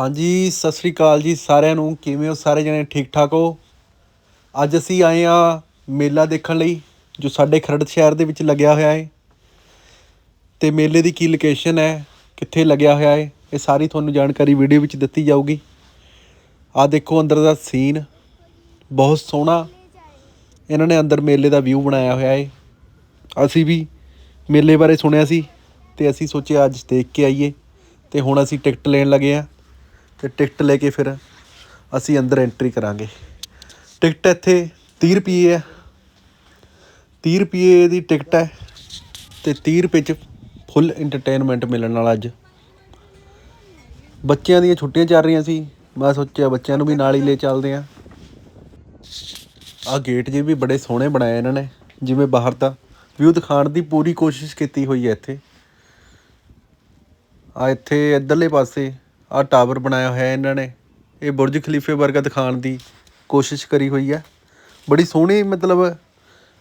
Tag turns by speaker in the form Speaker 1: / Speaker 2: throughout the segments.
Speaker 1: ਹਾਂਜੀ, ਸਤਿ ਸ੍ਰੀ ਅਕਾਲ ਜੀ ਸਾਰਿਆਂ ਨੂੰ। ਕਿਵੇਂ ਹੋ? ਸਾਰੇ ਜਣੇ ਠੀਕ ਠਾਕ ਹੋ? ਅੱਜ ਅਸੀਂ ਆਏ ਆ ਮੇਲਾ ਦੇਖਣ ਲਈ, ਜੋ ਸਾਡੇ ਖਰੜ ਸ਼ਹਿਰ ਦੇ ਵਿੱਚ ਲੱਗਿਆ ਹੋਇਆ ਹੈ। ਤੇ ਮੇਲੇ ਦੀ ਕੀ ਲੋਕੇਸ਼ਨ ਹੈ, ਕਿੱਥੇ ਲੱਗਿਆ ਹੋਇਆ ਹੈ, ਇਹ ਸਾਰੀ ਤੁਹਾਨੂੰ ਜਾਣਕਾਰੀ ਵੀਡੀਓ ਵਿੱਚ ਦਿੱਤੀ ਜਾਊਗੀ। ਆ ਦੇਖੋ ਅੰਦਰ ਦਾ ਸੀਨ ਬਹੁਤ ਸੋਹਣਾ। ਇਹਨਾਂ ਨੇ ਅੰਦਰ ਮੇਲੇ ਦਾ ਵਿਊ ਬਣਾਇਆ ਹੋਇਆ ਹੈ। ਅਸੀਂ ਵੀ ਮੇਲੇ ਬਾਰੇ ਸੁਣਿਆ ਸੀ, ਤੇ ਅਸੀਂ ਸੋਚਿਆ ਅੱਜ ਦੇਖ ਕੇ ਆਈਏ। ਤੇ ਹੁਣ ਅਸੀਂ ਟਿਕਟ ਲੈਣ ਲੱਗੇ ਆ ਤੇ ਟਿਕਟ ਲੈ ਕੇ ਫਿਰ ਅਸੀਂ ਅੰਦਰ ਐਂਟਰੀ ਕਰਾਂਗੇ। ਟਿਕਟ ਇੱਥੇ 30 ਰੁਪਏ ਹੈ 30 ਰੁਪਏ ਦੀ ਟਿਕਟ ਹੈ ਤੇ 30 ਰੁਪਏ ਚ ਫੁੱਲ ਐਂਟਰਟੇਨਮੈਂਟ ਮਿਲਣ ਵਾਲਾ ਅੱਜ। ਬੱਚਿਆਂ ਦੀਆਂ ਛੁੱਟੀਆਂ ਚੱਲ ਰਹੀਆਂ ਸੀ, ਮੈਂ ਸੋਚਿਆ ਬੱਚਿਆਂ ਨੂੰ ਵੀ ਨਾਲ ਹੀ ਲੈ ਚੱਲਦੇ ਆ ਆ ਗੇਟ ਜੇ ਵੀ ਬੜੇ ਸੋਹਣੇ ਬਣਾਏ ਇਹਨਾਂ ਨੇ, ਜਿਵੇਂ ਬਾਹਰ ਦਾ ਵਿਊ ਦਿਖਾਉਣ ਦੀ ਪੂਰੀ ਕੋਸ਼ਿਸ਼ ਕੀਤੀ ਹੋਈ ਹੈ ਇੱਥੇ। ਆ ਇੱਥੇ ਇੱਧਰਲੇ ਪਾਸੇ ਆਹ ਟਾਵਰ ਬਣਾਇਆ ਹੋਇਆ ਇਹਨਾਂ ਨੇ। ਇਹ ਬੁਰਜ ਖਲੀਫੇ ਵਰਗਾ ਦਿਖਾਉਣ ਦੀ ਕੋਸ਼ਿਸ਼ ਕਰੀ ਹੋਈ ਹੈ ਬੜੀ ਸੋਹਣੀ ਮਤਲਬ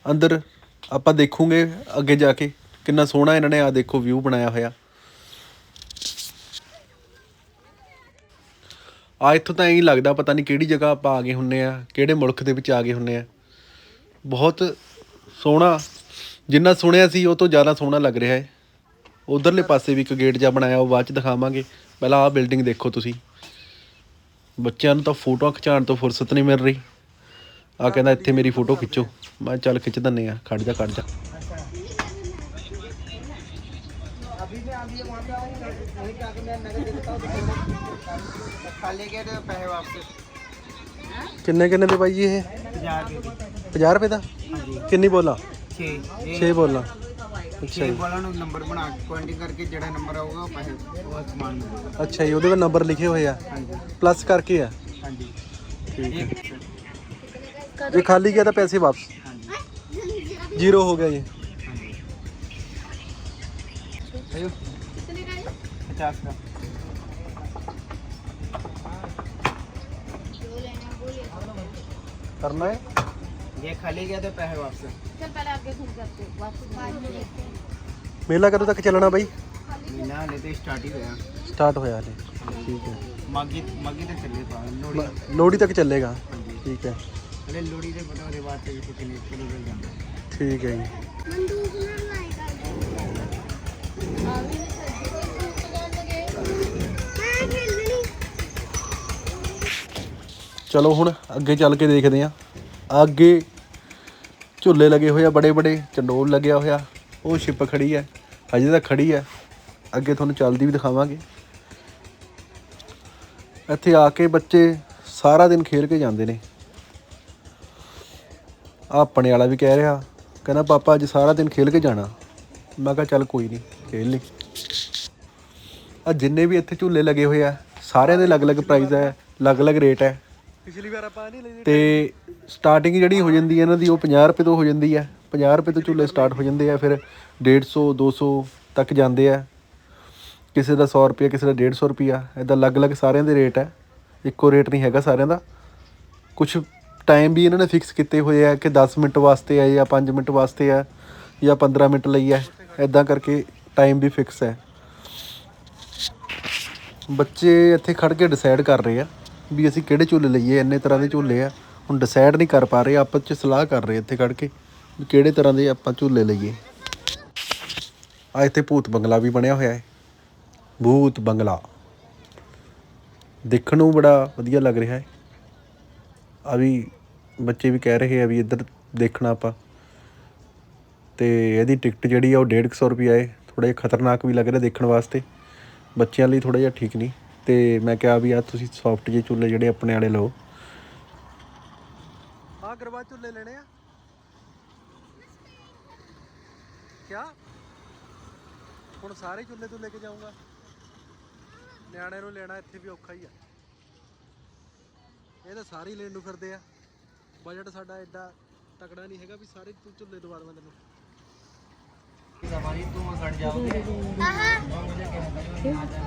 Speaker 1: ਅੰਦਰ ਆਪਾਂ ਦੇਖੂਗੇ ਅੱਗੇ ਜਾ ਕੇ ਕਿੰਨਾ ਸੋਹਣਾ ਇਹਨਾਂ ਨੇ ਆ ਦੇਖੋ ਵਿਊ ਬਣਾਇਆ ਹੋਇਆ। ਆ ਇੱਥੋਂ ਤਾਂ ਐਂ ਲੱਗਦਾ ਪਤਾ ਨਹੀਂ ਕਿਹੜੀ ਜਗ੍ਹਾ ਆਪਾਂ ਆ ਗਏ ਹੁੰਨੇ ਆ, ਕਿਹੜੇ ਮੁਲਕ ਦੇ ਵਿੱਚ ਆ ਗਏ ਹੁੰਨੇ ਆ। ਬਹੁਤ ਸੋਹਣਾ, ਜਿੰਨਾ ਸੁਣਿਆ ਸੀ ਉਹ ਤੋਂ ਜ਼ਿਆਦਾ ਸੋਹਣਾ ਲੱਗ ਰਿਹਾ ਹੈ ਉਧਰਲੇ ਪਾਸੇ ਵੀ ਇੱਕ ਗੇਟ ਜਿਹਾ ਬਣਾਇਆ, ਉਹ ਬਾਅਦ ਚ ਦਿਖਾਵਾਂਗੇ। ਪਹਿਲਾਂ ਆਹ ਬਿਲਡਿੰਗ ਦੇਖੋ ਤੁਸੀਂ ਬੱਚਿਆਂ ਨੂੰ ਤਾਂ ਫੋਟੋਆਂ ਖਿਚਾਉਣ ਤੋਂ ਫੁਰਸਤ ਨਹੀਂ ਮਿਲ ਰਹੀ ਆ ਕਹਿੰਦਾ ਇੱਥੇ ਮੇਰੀ ਫੋਟੋ ਖਿੱਚੋ ਮੈਂ ਕਿਹਾ ਚੱਲ ਖਿੱਚ ਦਿੰਨੇ ਆ ਖੜ ਜਾ ਖੜ ਜਾ
Speaker 2: अभी मैं अभी वहाँ पे आऊँगा वहीं पे आके मैं नगद दे देता हूँ खाली के तो पैसे वापस
Speaker 1: ਕਿੰਨੇ ਕਿੰਨੇ ਦੇ ਬਾਈ ਜੀ ਇਹ
Speaker 2: हजार के
Speaker 1: 50 ਰੁਪਏ ਦਾ ਕਿੰਨੀ ਬੋਲਾ
Speaker 2: छः
Speaker 1: 6 ਬੋਲਾ ਅੱਛਾ
Speaker 2: ਛੇ
Speaker 1: ਜੀ
Speaker 2: ਵਾਲਾ ਨੂੰ ਨੰਬਰ ਬਣਾ ਕੇ ਕੁਆਂਟਿੰਗ ਕਰਕੇ ਜਿਹੜਾ ਨੰਬਰ ਆਊਗਾ ਉਹ ਪੈਸੇ ਉਹ ਸਮਾਨ ਮਿਲੇਗਾ
Speaker 1: ਅੱਛਾ ਜੀ ਉਹਦੇ ਵਿੱਚ ਨੰਬਰ ਲਿਖੇ ਹੋਏ ਆ
Speaker 2: ਹਾਂਜੀ
Speaker 1: ਪਲੱਸ ਕਰਕੇ ਆ
Speaker 2: ਹਾਂਜੀ
Speaker 1: ਠੀਕ ਹੈ
Speaker 2: ਇੱਕ
Speaker 1: ਜੇ ਖਾਲੀ ਗਿਆ ਤਾਂ ਪੈਸੇ ਵਾਪਸ
Speaker 2: ਹਾਂਜੀ
Speaker 1: ਜ਼ੀਰੋ ਹੋ ਗਿਆ ਜੀ
Speaker 2: ਹਾਂਜੀ आयो पचास का
Speaker 1: ਕਰਨਾ ਹੈ
Speaker 2: ये खाली गया तो पैसे वापस
Speaker 3: चल पहले आगे घूम करते वापस बाद में देखते हैं
Speaker 1: ਮੇਲਾ ਕਦੋਂ ਤੱਕ ਚੱਲਣਾ ਬਾਈ
Speaker 2: महीना हाले तो स्टार्ट ही होया
Speaker 1: ਸਟਾਰਟ ਹੋਇਆ ਹਲੇ ਠੀਕ ਹੈ
Speaker 2: मागी मागी तो चले पा लोड़ी
Speaker 1: ਮ- ਲੋਹੜੀ ਤੱਕ ਚੱਲੇਗਾ
Speaker 2: ਹਾਂਜੀ
Speaker 1: ਠੀਕ ਹੈ
Speaker 2: हले लोड़ी के बता दे बात है कुछ नहीं किलो जाना
Speaker 1: ਠੀਕ ਹੈ ਜੀ ਚਲੋ ਹੁਣ ਅੱਗੇ ਚੱਲ ਕੇ ਦੇਖਦੇ ਆਂ ਅੱਗੇ ਝੁੱਲੇ ਲੱਗੇ ਹੋਏ ਆ, ਬੜੇ ਬੜੇ, ਚੰਡੋਲ ਲੱਗਿਆ ਹੋਇਆ। ਉਹ ਸ਼ਿਪ ਖੜੀ ਹੈ ਅਜੇ ਤੱਕ ਖੜੀ ਹੈ। ਅੱਗੇ ਤੁਹਾਨੂੰ ਚੱਲਦੀ ਵੀ ਦਿਖਾਵਾਂਗੇ। ਇੱਥੇ ਆ ਕੇ ਬੱਚੇ ਸਾਰਾ ਦਿਨ ਖੇਲ ਕੇ ਜਾਂਦੇ ਨੇ। ਆਪਣੇ ਵਾਲਾ ਵੀ ਕਹਿ ਰਿਹਾ, ਕਹਿੰਦਾ, ਪਾਪਾ, ਅੱਜ ਸਾਰਾ ਦਿਨ ਖੇਲ ਕੇ ਜਾਣਾ। ਮੈਂ ਕਿਹਾ, ਚੱਲ ਕੋਈ ਨਹੀਂ ਖੇਲ ਲਈ। ਆ ਜਿੰਨੇ ਵੀ ਇੱਥੇ ਝੂਲੇ ਲੱਗੇ ਹੋਏ ਆ, ਸਾਰਿਆਂ ਦੇ ਅਲੱਗ-ਅਲੱਗ ਪ੍ਰਾਈਸ ਹੈ, ਅਲੱਗ-ਅਲੱਗ ਰੇਟ ਹੈ।
Speaker 2: ਪਿਛਲੀ ਵਾਰ ਆਪਾਂ ਨਹੀਂ ਲਈ
Speaker 1: ਤੇ ਸਟਾਰਟਿੰਗ ਜਿਹੜੀ ਹੋ ਜਾਂਦੀ ਹੈ ਇਹਨਾਂ ਦੀ, ਉਹ 50 ਰੁਪਏ ਤੋਂ ਹੋ ਜਾਂਦੀ ਹੈ। 50 ਰੁਪਏ ਤੋਂ ਝੂਲੇ ਸਟਾਰਟ ਹੋ ਜਾਂਦੇ ਆ, ਫਿਰ 150 200 ਤੱਕ ਜਾਂਦੇ ਆ। ਕਿਸੇ ਦਾ 100 ਰੁਪਏ ਕਿਸੇ ਦਾ 150 ਰੁਪਿਆ ਇਦਾਂ ਅਲੱਗ-ਅਲੱਗ ਸਾਰਿਆਂ ਦੇ ਰੇਟ ਹੈ। ਇੱਕੋ ਰੇਟ ਨਹੀਂ ਹੈਗਾ ਸਾਰਿਆਂ ਦਾ। ਕੁਝ ਟਾਈਮ ਵੀ ਇਹਨਾਂ ਨੇ ਫਿਕਸ ਕੀਤੇ ਹੋਏ ਆ ਕਿ 10 ਮਿੰਟ ਵਾਸਤੇ ਆ ਜਾਂ 5 ਮਿੰਟ ਵਾਸਤੇ ਆ, ਜਾਂ 15 ਮਿੰਟ ਲਈ ਆ ਇਦਾਂ ਕਰਕੇ ਟਾਈਮ ਵੀ ਫਿਕਸ ਹੈ। ਬੱਚੇ ਇੱਥੇ ਖੜ ਕੇ ਡਿਸਾਈਡ ਕਰ ਰਹੇ ਆ। ਵੀ ਅਸੀਂ ਕਿਹੜੇ ਝੂਲੇ ਲਈਏ, ਇੰਨੇ ਤਰ੍ਹਾਂ ਦੇ ਝੂਲੇ ਆ। ਹੁਣ ਡਿਸਾਈਡ ਨਹੀਂ ਕਰ ਪਾ ਰਹੇ, ਆਪਸ ਚ ਸਲਾਹ ਕਰ ਰਹੇ ਇੱਥੇ ਖੜ ਕੇ ਵੀ ਕਿਹੜੇ ਤਰ੍ਹਾਂ ਦੇ ਆਪਾਂ ਝੂਲੇ ਲਈਏ। ਆ ਇੱਥੇ ਭੂਤ ਬੰਗਲਾ ਵੀ ਬਣਿਆ ਹੋਇਆ ਹੈ। ਭੂਤ ਬੰਗਲਾ। ਦੇਖਣ ਨੂੰ ਬੜਾ ਵਧੀਆ ਲੱਗ ਰਿਹਾ ਹੈ। ਆ ਵੀ ਬੱਚੇ ਵੀ ਕਹਿ ਰਹੇ ਆ ਵੀ ਇੱਧਰ ਦੇਖਣਾ ਆਪਾਂ। ਤੇ ਇਹਦੀ ਟਿਕਟ ਜਿਹੜੀ ਆ ਉਹ 150 ਰੁਪਏ ਹੈ। ਥੋੜਾ ਜਿਹਾ ਖਤਰਨਾਕ ਵੀ ਲੱਗ ਰਿਹਾ ਦੇਖਣ ਵਾਸਤੇ। ਬੱਚਿਆਂ ਲਈ ਥੋੜਾ ਜਿਹਾ ਠੀਕ ਨਹੀਂ। ਤੇ ਮੈਂ ਕਿਹਾ ਵੀ ਆ ਤੁਸੀਂ ਸੌਫਟ ਜਿਹੇ ਚੁੱਲ੍ਹੇ ਜਿਹੜੇ ਆਪਣੇ ਵਾਲੇ ਲਓ। ਆ ਗਰਵਾ ਚੁੱਲ੍ਹੇ ਲੈਣੇ ਆ। ਕਿਆ? ਹੁਣ ਸਾਰੇ ਚੁੱਲ੍ਹੇ ਤੋਂ ਲੈ ਕੇ ਜਾਊਂਗਾ। ਨਿਆਣੇ ਨੂੰ ਲੈਣਾ ਇੱਥੇ ਵੀ ਔਖਾ ਹੀ ਆ। ਇਹ ਤਾਂ ਸਾਰੇ ਲੈਣ ਨੂੰ ਫਿਰਦੇ ਆ। ਬਜਟ ਸਾਡਾ ਐਡਾ ਤਕੜਾ ਨਹੀਂ ਹੈਗਾ ਵੀ ਸਾਰੇ ਚੁੱਲ੍ਹੇ ਦਵਾ ਦਵਾਂ ਤੈਨੂੰ।
Speaker 2: ਸਵਾਰੀ ਤੂੰ ਸੜ ਜਾਓਗੇ। ਆਹਾਂ।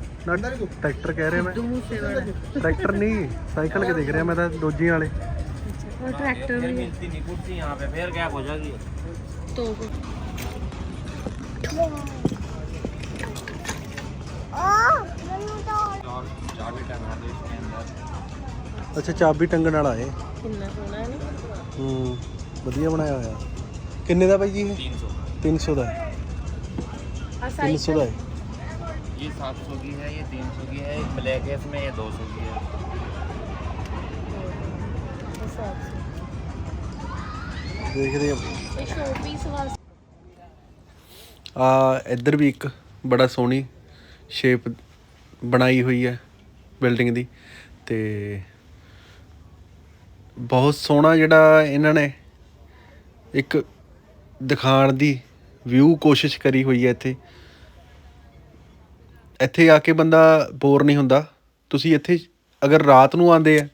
Speaker 1: ਨਾ ਟਰੈਕਟਰ ਕਹਿ ਰਿਹਾ ਮੈਂ
Speaker 4: ਦੂ ਮੂਸੇ ਵਾਲਾ
Speaker 1: ਟਰੈਕਟਰ ਨਹੀਂ ਸਾਈਕਲ ਕੇ ਦੇਖ ਰਿਹਾ ਮੈਂ ਤਾਂ ਦੋਜੀ ਵਾਲੇ
Speaker 4: ਉਹ ਟਰੈਕਟਰ ਵੀ
Speaker 2: मिलती नहीं कुर्सी यहाँ पे फिर गैप हो जाएगी
Speaker 4: ਤੋਪ
Speaker 3: ओ मैंने तो
Speaker 2: और चार भी टंगा दो इसके अंदर
Speaker 1: ਅੱਛਾ ਚਾਬੀ ਟੰਗਣ ਵਾਲਾ ਏ
Speaker 4: ਕਿੰਨਾ ਸੋਹਣਾ ਹੈ ਨਾ
Speaker 1: ਹੂੰ ਵਧੀਆ ਬਣਾਇਆ ਹੋਇਆ ਕਿੰਨੇ ਦਾ ਬਾਈ ਜੀ ਇਹ
Speaker 2: तीन सौ
Speaker 1: 300 ਦਾ ਹੈ
Speaker 4: ਆ
Speaker 1: 300
Speaker 4: ਸਾਈਕਲ
Speaker 1: ਦਾ ਹੈ
Speaker 2: ये सात सौ की है ये तीन सौ की है एक ब्लैक है इसमें ये दो सौ की है
Speaker 1: ਦੇਖਦੇ ਆ
Speaker 4: ਇਹ ਸ਼ੋਪੀਸ ਵਾਸਤੇ
Speaker 1: ਆ ਇੱਧਰ ਵੀ ਇੱਕ ਬੜਾ ਸੋਹਣੀ ਸ਼ੇਪ ਬਣਾਈ ਹੋਈ ਹੈ ਬਿਲਡਿੰਗ ਦੀ ਤੇ ਬਹੁਤ ਸੋਹਣਾ ਜਿਹੜਾ ਇਹਨਾਂ ਨੇ ਇੱਕ ਦਿਖਾਣ ਦੀ ਵਿਊ ਕੋਸ਼ਿਸ਼ ਕਰੀ ਹੋਈ ਹੈ ਇੱਥੇ ਇੱਥੇ ਆ ਕੇ ਬੰਦਾ ਬੋਰ ਨਹੀਂ ਹੁੰਦਾ। ਤੁਸੀਂ ਇੱਥੇ ਅਗਰ ਰਾਤ ਨੂੰ ਆਉਂਦੇ ਆ,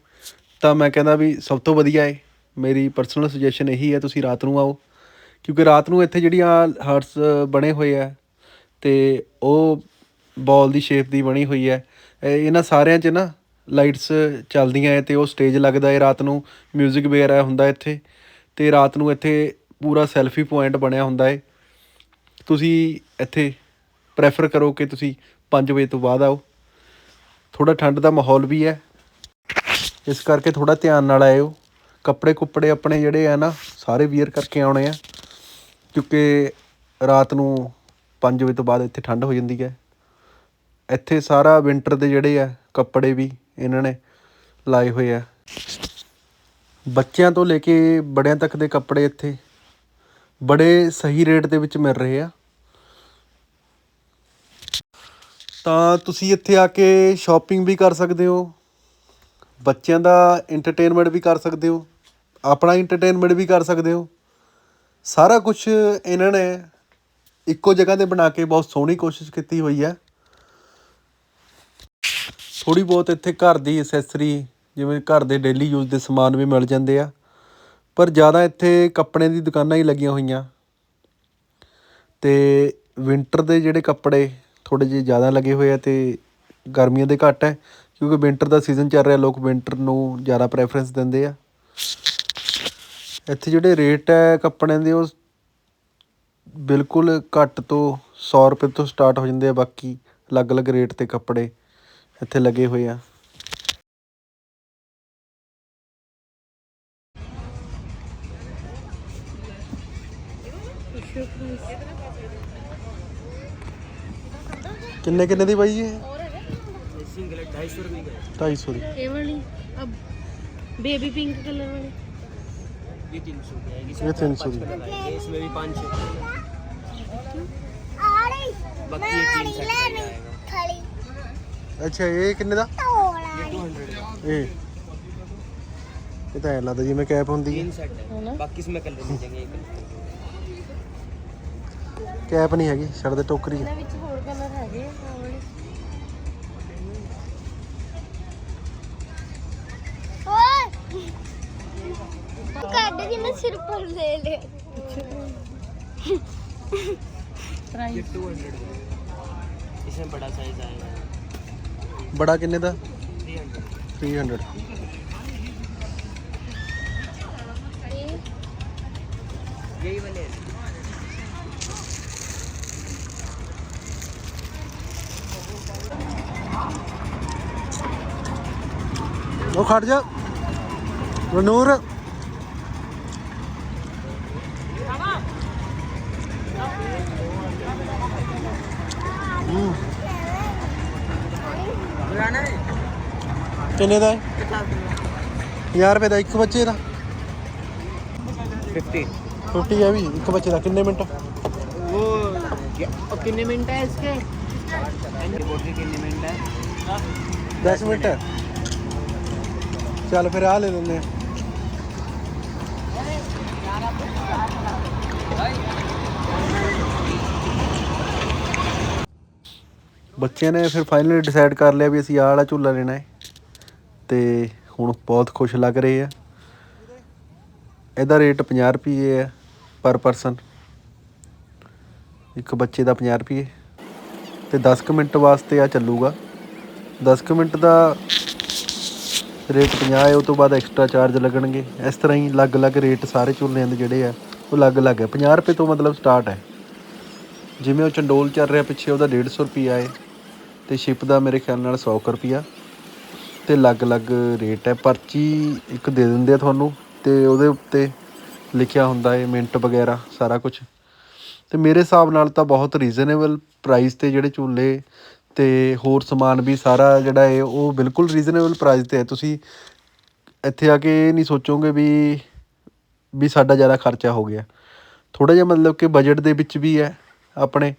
Speaker 1: ਤਾਂ ਮੈਂ ਕਹਿੰਦਾ ਵੀ ਸਭ ਤੋਂ ਵਧੀਆ ਹੈ ਮੇਰੀ ਪਰਸਨਲ ਸੁਜੈਸ਼ਨ ਇਹੀ ਹੈ, ਤੁਸੀਂ ਰਾਤ ਨੂੰ ਆਓ। ਕਿਉਂਕਿ ਰਾਤ ਨੂੰ ਇੱਥੇ ਜਿਹੜੀਆਂ ਹਰਟਸ ਬਣੇ ਹੋਏ ਆ, ਤੇ ਉਹ ਬਾਲ ਦੀ ਸ਼ੇਪ ਦੀ ਬਣੀ ਹੋਈ ਹੈ। ਇਹਨਾਂ ਸਾਰਿਆਂ 'ਚ ਨਾ ਲਾਈਟਸ ਚੱਲਦੀਆਂ ਹੈ ਤੇ ਉਹ ਸਟੇਜ ਲੱਗਦਾ ਹੈ ਰਾਤ ਨੂੰ। 뮤직 ਵਗੈਰਾ ਹੁੰਦਾ ਇੱਥੇ, ਤੇ ਰਾਤ ਨੂੰ ਇੱਥੇ ਪੂਰਾ ਸੈਲਫੀ ਪੁਆਇੰਟ ਬਣਿਆ ਹੁੰਦਾ ਹੈ ਤੁਸੀਂ ਇੱਥੇ ਪ੍ਰੈਫਰ ਕਰੋ ਕਿ ਤੁਸੀਂ 5 ਵਜੇ ਤੋਂ ਬਾਅਦ ਆਓ। ਥੋੜਾ ਠੰਡ ਦਾ ਮਾਹੌਲ ਵੀ ਹੈ। ਇਸ ਕਰਕੇ ਥੋੜਾ ਧਿਆਨ ਨਾਲ ਆਇਓ। ਕੱਪੜੇ ਕੁੱਪੜੇ ਆਪਣੇ ਜਿਹੜੇ ਆ ਨਾ, ਸਾਰੇ ਵੀਅਰ ਕਰਕੇ ਆਉਣੇ ਆ। ਕਿਉਂਕਿ ਰਾਤ ਨੂੰ 5 ਵਜੇ ਤੋਂ ਬਾਅਦ ਇੱਥੇ ਠੰਡ ਹੋ ਜਾਂਦੀ ਹੈ। ਇੱਥੇ ਸਾਰਾ ਵਿੰਟਰ ਦੇ ਜਿਹੜੇ ਆ, ਕੱਪੜੇ ਵੀ ਇਹਨਾਂ ਨੇ ਲਾਏ ਹੋਏ ਆ। ਬੱਚਿਆਂ ਤੋਂ ਲੈ ਕੇ ਬੜਿਆਂ ਤੱਕ ਦੇ ਕੱਪੜੇ ਇੱਥੇ ਬੜੇ ਸਹੀ ਰੇਟ ਦੇ ਵਿੱਚ ਮਿਲ ਰਹੇ ਆ। ਤਾਂ ਤੁਸੀਂ ਇੱਥੇ ਆ ਕੇ ਸ਼ਾਪਿੰਗ ਵੀ ਕਰ ਸਕਦੇ ਹੋ। ਬੱਚਿਆਂ ਦਾ ਇੰਟਰਟੇਨਮੈਂਟ ਵੀ ਕਰ ਸਕਦੇ ਹੋ। ਆਪਣਾ ਇੰਟਰਟੇਨਮੈਂਟ ਵੀ ਕਰ ਸਕਦੇ ਹੋ। ਸਾਰਾ ਕੁਝ ਇਹਨਾਂ ਨੇ ਇੱਕੋ ਜਗ੍ਹਾ ਤੇ ਬਣਾ ਕੇ ਬਹੁਤ ਸੋਹਣੀ ਕੋਸ਼ਿਸ਼ ਕੀਤੀ ਹੋਈ ਹੈ। ਥੋੜੀ ਬਹੁਤ ਇੱਥੇ ਘਰ ਦੀ ਐਸੈਸਰੀ ਜਿਵੇਂ ਘਰ ਦੇ ਡੇਲੀ ਯੂਜ਼ ਦੇ ਸਮਾਨ ਵੀ ਮਿਲ ਜਾਂਦੇ ਆ। ਪਰ ਜ਼ਿਆਦਾ ਇੱਥੇ ਕੱਪੜੇ ਦੀ ਦੁਕਾਨਾਂ ਹੀ ਲੱਗੀਆਂ ਹੋਈਆਂ। ਤੇ ਵਿੰਟਰ ਦੇ ਜਿਹੜੇ ਕੱਪੜੇ ਥੋੜ੍ਹੇ ਜਿਹੇ ਜ਼ਿਆਦਾ ਲੱਗੇ ਹੋਏ ਆ ਅਤੇ ਗਰਮੀਆਂ ਦੇ ਘੱਟ ਹੈ, ਕਿਉਂਕਿ ਵਿੰਟਰ ਦਾ ਸੀਜ਼ਨ ਚੱਲ ਰਿਹਾ, ਲੋਕ ਵਿੰਟਰ ਨੂੰ ਜ਼ਿਆਦਾ ਪ੍ਰੈਫਰੈਂਸ ਦਿੰਦੇ ਆ। ਇੱਥੇ ਜਿਹੜੇ ਰੇਟ ਹੈ ਕੱਪੜਿਆਂ ਦੇ, ਉਹ ਬਿਲਕੁਲ ਘੱਟ ਤੋਂ ਸੌ ਰੁਪਏ ਤੋਂ ਸਟਾਰਟ ਹੋ ਜਾਂਦੇ ਆ, ਬਾਕੀ ਅਲੱਗ-ਅਲੱਗ ਰੇਟ ਤੇ ਕੱਪੜੇ ਇੱਥੇ ਲੱਗੇ ਹੋਏ ਆ। ਕਿੰਨੇ ਕਿੰਨੇ ਦੀ ਬਾਈ ਜੀ ਇਹ
Speaker 2: सिंगल ढाई सौ रुपये का
Speaker 1: 250 ਦੀ
Speaker 4: ਇਹ ਵਾਲੀ ਅਬ ਬੇਬੀ ਪਿੰਕ ਕਲਰ ਵਾਲੀ
Speaker 2: ये तीन सौ की आएगी
Speaker 1: ਇਹ 300 ਦੀ
Speaker 2: इसमें भी पाँच सौ
Speaker 3: आ रही
Speaker 2: बाकी ये तीन सेट का ही आएगा
Speaker 3: खड़ी
Speaker 1: ਅੱਛਾ ਇਹ ਕਿੰਨੇ ਦਾ
Speaker 3: तोड़ा
Speaker 2: टू हंड्रेड
Speaker 1: ਇਹ ਇਹ ਤਾਂ ਐਂ ਲੱਗਦਾ ਜਿਵੇਂ ਕੈਪ ਹੁੰਦੀ ਹੈ
Speaker 2: तीन सेट है
Speaker 4: है ना?
Speaker 2: बाकी इसमें कलर मिल जाएंगे एक
Speaker 1: ਕੈਪ ਨਹੀਂ ਹੈਗੀ ਛੱਡ ਦੇ ਟੋਕਰੀ ਹੈ
Speaker 3: काट दी मैं सिर पर ले ले
Speaker 4: ਪ੍ਰਾਈਸ
Speaker 2: टू हंड्रेड इसमें बड़ा साइज आएगा
Speaker 1: ਬੜਾ ਕਿੰਨੇ ਦਾ
Speaker 2: थ्री हंड्रेड
Speaker 1: 300
Speaker 2: यही वाले हैं
Speaker 1: ਉਹ ਖੜ ਜਾ ਰਨੂਰ ਕਿੰਨੇ ਦਾ ਹੈ 50 ਰੁਪਏ ਦਾ ਇੱਕ ਬੱਚੇ ਦਾ
Speaker 2: फिफ्टी
Speaker 1: 50 ਹੈ ਵੀ ਇੱਕ ਬੱਚੇ ਦਾ ਕਿੰਨੇ ਮਿੰਟ
Speaker 2: वो और कितने मिनट है इसके बोटी कितने मिनट है
Speaker 1: 10 ਮਿੰਟ ਚੱਲ ਫਿਰ ਆ ਲੈ ਲੈਂਦੇ ਆ ਬੱਚਿਆਂ ਨੇ ਫਿਰ ਫਾਈਨਲੀ ਡਿਸਾਈਡ ਕਰ ਲਿਆ ਵੀ ਅਸੀਂ ਆਹ ਵਾਲਾ ਝੂਲਾ ਲੈਣਾ ਹੈ ਤੇ ਹੁਣ ਬਹੁਤ ਖੁਸ਼ ਲੱਗ ਰਹੇ ਆ। ਇਹਦਾ ਰੇਟ 50 ਰੁਪਏ ਹੈ ਪਰ ਪਰਸਨ। ਇੱਕ ਬੱਚੇ ਦਾ 50 ਰੁਪਏ ਤੇ 10 ਕੁ ਮਿੰਟ ਵਾਸਤੇ ਆ ਚੱਲੂਗਾ। 10 ਕੁ ਮਿੰਟ ਦਾ ਰੇਟ 50 ਹੈ ਉਹ ਤੋਂ ਬਾਅਦ ਐਕਸਟਰਾ ਚਾਰਜ ਲੱਗਣਗੇ। ਇਸ ਤਰ੍ਹਾਂ ਹੀ ਅਲੱਗ-ਅਲੱਗ ਰੇਟ ਸਾਰੇ ਝੂਲਿਆਂ ਦੇ ਜਿਹੜੇ ਆ, ਉਹ ਅਲੱਗ-ਅਲੱਗ ਹੈ 50 ਰੁਪਏ ਤੋਂ ਮਤਲਬ ਸਟਾਰਟ ਹੈ ਜਿਵੇਂ ਉਹ ਚੰਡੋਲ ਚੱਲ ਰਿਹਾ ਪਿੱਛੇ, ਉਹਦਾ 150 ਰੁਪਿਆ ਹੈ ਤੇ ਸ਼ਿਪ ਦਾ ਮੇਰੇ ਖਿਆਲ ਨਾਲ 100 ਕੁ ਰੁਪਿਆ ਤੇ ਅਲੱਗ-ਅਲੱਗ ਰੇਟ ਹੈ। ਪਰਚੀ ਇੱਕ ਦੇ ਦਿੰਦੇ ਆ ਤੁਹਾਨੂੰ ਅਤੇ ਉਹਦੇ ਉੱਤੇ ਲਿਖਿਆ ਹੁੰਦਾ ਹੈ ਮਿੰਟ ਵਗੈਰਾ, ਸਾਰਾ ਕੁਛ। ਅਤੇ ਮੇਰੇ ਹਿਸਾਬ ਨਾਲ ਤਾਂ ਬਹੁਤ ਰੀਜ਼ਨੇਬਲ ਪ੍ਰਾਈਸ ਤੇ ਜਿਹੜੇ ਝੂਲੇ ਅਤੇ ਹੋਰ ਸਮਾਨ ਵੀ ਸਾਰਾ ਜਿਹੜਾ ਹੈ, ਉਹ ਬਿਲਕੁਲ ਰੀਜ਼ਨੇਬਲ ਪ੍ਰਾਈਸ ਤੇ ਹੈ। ਤੁਸੀਂ ਇੱਥੇ ਆ ਕੇ ਇਹ ਨਹੀਂ ਸੋਚੋਗੇ ਵੀ ਵੀ ਸਾਡਾ ਜ਼ਿਆਦਾ ਖਰਚਾ ਹੋ ਗਿਆ। ਥੋੜ੍ਹਾ ਜਿਹਾ ਮਤਲਬ ਕਿ ਬਜਟ ਦੇ ਵਿੱਚ ਵੀ ਹੈ ਆਪਣੇ।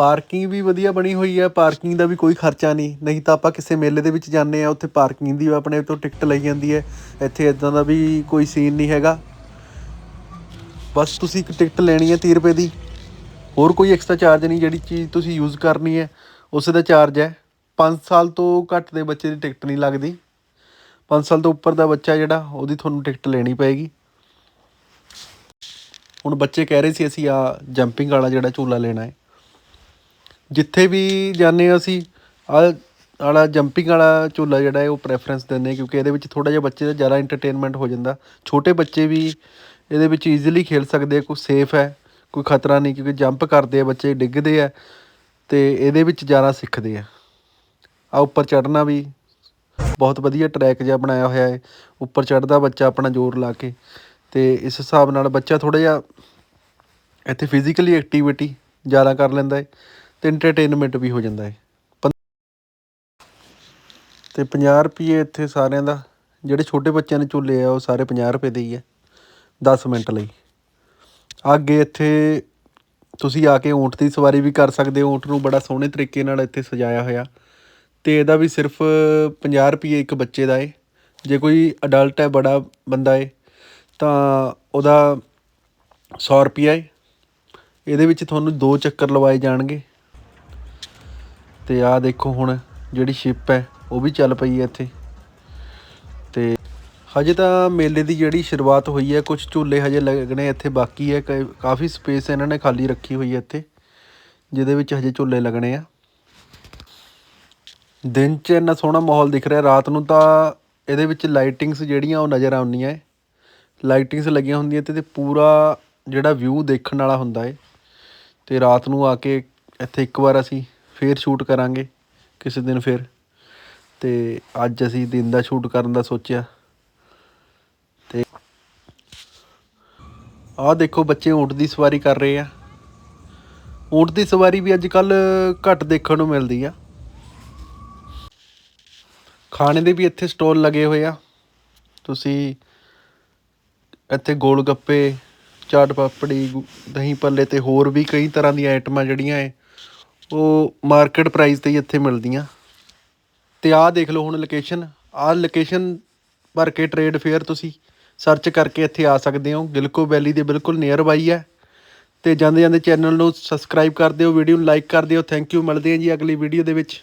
Speaker 1: ਪਾਰਕਿੰਗ ਵੀ ਵਧੀਆ ਬਣੀ ਹੋਈ ਹੈ, ਪਾਰਕਿੰਗ ਦਾ ਵੀ ਕੋਈ ਖਰਚਾ ਨਹੀਂ ਨਹੀਂ ਤਾਂ ਆਪਾਂ ਕਿਸੇ ਮੇਲੇ ਦੇ ਵਿੱਚ ਜਾਂਦੇ ਆ ਉੱਥੇ ਪਾਰਕਿੰਗ ਦੀ ਆਪਣੇ ਤੋਂ ਟਿਕਟ ਲਈ ਜਾਂਦੀ ਹੈ, ਇੱਥੇ ਇਦਾਂ ਦਾ ਵੀ ਕੋਈ ਸੀਨ ਨਹੀਂ ਹੈਗਾ। ਬਸ ਤੁਸੀਂ ਇੱਕ ਟਿਕਟ ਲੈਣੀ ਹੈ 30 ਰੁਪਏ ਦੀ, ਹੋਰ ਕੋਈ ਐਕਸਟਰਾ ਚਾਰਜ ਨਹੀਂ ਜਿਹੜੀ ਚੀਜ਼ ਤੁਸੀਂ ਯੂਜ਼ ਕਰਨੀ ਹੈ, ਉਸੇ ਦਾ ਚਾਰਜ ਹੈ। 5 ਸਾਲ ਤੋਂ ਘੱਟ ਦੇ ਬੱਚੇ ਦੀ ਟਿਕਟ ਨਹੀਂ ਲੱਗਦੀ 5 ਸਾਲ ਤੋਂ ਉੱਪਰ ਦਾ ਬੱਚਾ ਜਿਹੜਾ, ਉਹਦੀ ਤੁਹਾਨੂੰ ਟਿਕਟ ਲੈਣੀ ਪਏਗੀ। ਹੁਣ ਬੱਚੇ ਕਹਿ ਰਹੇ ਸੀ, ਅਸੀਂ ਆ ਜੰਪਿੰਗ ਵਾਲਾ ਜਿਹੜਾ ਝੂਲਾ ਲੈਣਾ ਹੈ। ਜਿੱਥੇ ਵੀ ਜਾਂਦੇ ਹਾਂ ਅਸੀਂ ਆ ਵਾਲਾ ਜੰਪਿੰਗ ਵਾਲਾ ਝੂਲਾ ਜਿਹੜਾ ਹੈ ਉਹ ਪ੍ਰੈਫਰੈਂਸ ਦਿੰਦੇ ਹਾਂ ਕਿਉਂਕਿ ਇਹਦੇ ਵਿੱਚ ਥੋੜ੍ਹਾ ਜਿਹਾ ਬੱਚੇ ਦਾ ਜ਼ਿਆਦਾ ਇੰਟਰਟੇਨਮੈਂਟ ਹੋ ਜਾਂਦਾ। ਛੋਟੇ ਬੱਚੇ ਵੀ ਇਹਦੇ ਵਿੱਚ ਈਜ਼ੀਲੀ ਖੇਲ ਸਕਦੇ ਆ, ਕੋਈ ਸੇਫ ਹੈ, ਕੋਈ ਖਤਰਾ ਨਹੀਂ ਕਿਉਂਕਿ ਜੰਪ ਕਰਦੇ ਆ ਬੱਚੇ, ਡਿੱਗਦੇ ਆ ਅਤੇ ਇਹਦੇ ਵਿੱਚ ਜ਼ਿਆਦਾ ਸਿੱਖਦੇ ਆ। ਆ ਉੱਪਰ ਚੜ੍ਹਨਾ ਵੀ ਬਹੁਤ ਵਧੀਆ ਟਰੈਕ ਜਿਹਾ ਬਣਾਇਆ ਹੋਇਆ ਹੈ, ਉੱਪਰ ਚੜ੍ਹਦਾ ਬੱਚਾ ਆਪਣਾ ਜ਼ੋਰ ਲਾ ਕੇ ਅਤੇ ਇਸ ਹਿਸਾਬ ਨਾਲ ਬੱਚਾ ਥੋੜ੍ਹਾ ਜਿਹਾ ਇੱਥੇ ਫਿਜ਼ੀਕਲੀ ਐਕਟੀਵਿਟੀ ਜ਼ਿਆਦਾ ਕਰ ਲੈਂਦਾ ਹੈ। ਤੇ ਐਂਟਰਟੇਨਮੈਂਟ ਵੀ ਹੋ ਜਾਂਦਾ ਹੈ ਪੰ- ਤੇ 50 ਰੁਪਏ ਇੱਥੇ ਸਾਰਿਆਂ ਦਾ, ਜਿਹੜੇ ਛੋਟੇ ਬੱਚਿਆਂ ਨੇ ਝੂਲੇ ਆ, ਉਹ ਸਾਰੇ 50 ਰੁਪਏ ਦੇ ਹੀ ਹੈ 10 ਮਿੰਟ ਲਈ। ਅੱਗੇ ਇੱਥੇ ਤੁਸੀਂ ਆ ਕੇ ਊਂਠ ਦੀ ਸਵਾਰੀ ਵੀ ਕਰ ਸਕਦੇ ਹੋ। ਊਂਠ ਨੂੰ ਬੜਾ ਸੋਹਣੇ ਤਰੀਕੇ ਨਾਲ ਇੱਥੇ ਸਜਾਇਆ ਹੋਇਆ। ਤੇ ਇਹਦਾ ਵੀ ਸਿਰਫ 50 ਰੁਪਏ ਇੱਕ ਬੱਚੇ ਦਾ ਏ। ਜੇ ਕੋਈ ਅਡਲਟ ਹੈ, ਬੜਾ ਬੰਦਾ ਏ, ਤਾਂ ਉਹਦਾ 100 ਰੁਪਿਆ ਏ। ਇਹਦੇ ਵਿੱਚ ਤੁਹਾਨੂੰ ਦੋ ਚੱਕਰ ਲਵਾਏ ਜਾਣਗੇ। ਤੇ ਆਹ ਦੇਖੋ ਹੁਣ ਜਿਹੜੀ ਸ਼ਿਪ ਹੈ, ਉਹ ਵੀ ਚੱਲ ਪਈ ਹੈ ਇੱਥੇ। ਤੇ ਹਜੇ ਤਾਂ ਮੇਲੇ ਦੀ ਜਿਹੜੀ ਸ਼ੁਰੂਆਤ ਹੋਈ ਹੈ ਕੁਝ ਝੂਲੇ ਹਜੇ ਲੱਗਣੇ ਇੱਥੇ ਬਾਕੀ ਹੈ, ਕ- ਕਾਫੀ ਸਪੇਸ ਇਹਨਾਂ ਨੇ ਖਾਲੀ ਰੱਖੀ ਹੋਈ ਹੈ ਇੱਥੇ, ਜਿਹਦੇ ਵਿੱਚ ਹਜੇ ਝੂਲੇ ਲੱਗਣੇ ਆ। ਦਿਨ 'ਚ ਇੰਨਾ ਸੋਹਣਾ ਮਾਹੌਲ ਦਿਖ ਰਿਹਾ, ਰਾਤ ਨੂੰ ਤਾਂ ਇਹਦੇ ਵਿੱਚ ਲਾਈਟਿੰਗਸ ਜਿਹੜੀਆਂ ਉਹ ਨਜ਼ਰ ਆਉਂਦੀਆਂ ਹੈ ਲਾਈਟਿੰਗਸ ਲੱਗੀਆਂ ਹੁੰਦੀਆਂ ਤੇ ਤੇ ਪੂਰਾ ਜਿਹੜਾ ਵਿਊ ਦੇਖਣ ਵਾਲਾ ਹੁੰਦਾ ਹੈ ਤੇ ਰਾਤ ਨੂੰ ਆ ਕੇ ਇੱਥੇ ਇੱਕ ਵਾਰ ਅਸੀਂ ਫੇਰ ਸ਼ੂਟ ਕਰਾਂਗੇ, ਕਿਸੇ ਦਿਨ ਫੇਰ। ਤੇ ਅੱਜ ਅਸੀਂ ਦਿਨ ਦਾ ਸ਼ੂਟ ਕਰਨ ਦਾ ਸੋਚਿਆ। ਤੇ ਆਹ ਦੇਖੋ ਬੱਚੇ ਊਂਟ ਦੀ ਸਵਾਰੀ ਕਰ ਰਹੇ ਆ। ਊਂਟ ਦੀ ਸਵਾਰੀ ਵੀ ਅੱਜ ਕੱਲ ਘੱਟ ਦੇਖਣ ਨੂੰ ਮਿਲਦੀ ਆ। ਖਾਣੇ ਦੇ ਵੀ ਇੱਥੇ ਸਟਾਲ ਲੱਗੇ ਹੋਏ ਆ। ਤੁਸੀਂ ਇੱਥੇ ਗੋਲ ਗੱਪੇ, ਚਾਟ ਪਾਪੜੀ ਗੁ- ਦਹੀਂ ਭੱਲੇ ਤੇ ਹੋਰ ਵੀ ਕਈ ਤਰ੍ਹਾਂ ਦੀਆਂ ਆਈਟਮਾਂ ਜਿਹੜੀਆਂ ਹੈ ਉਹ ਮਾਰਕੀਟ ਪ੍ਰਾਈਸ ਤੇ ਹੀ ਇੱਥੇ ਮਿਲਦੀਆਂ। ਤੇ ਆਹ ਦੇਖ ਲਓ ਹੁਣ ਲੋਕੇਸ਼ਨ ਆਹ ਲੋਕੇਸ਼ਨ ਭਰ ਕੇ ਟ੍ਰੇਡ ਫੇਅਰ ਤੁਸੀਂ ਸਰਚ ਕਰਕੇ ਇੱਥੇ ਆ ਸਕਦੇ ਹੋ। ਗਿਲਕੋ ਵੈਲੀ ਦੇ ਬਿਲਕੁਲ ਨੀਅਰ ਬਾਈ ਹੈ। ਤੇ ਜਾਂਦੇ ਜਾਂਦੇ ਚੈਨਲ ਨੂੰ ਸਬਸਕ੍ਰਾਈਬ ਕਰ ਦਿਓ ਵੀਡੀਓ ਨੂੰ ਲਾਈਕ ਕਰ ਦਿਓ। ਥੈਂਕ ਯੂ ਮਿਲਦੇ ਹਾਂ ਜੀ ਅਗਲੀ ਵੀਡੀਓ ਦੇ ਵਿੱਚ।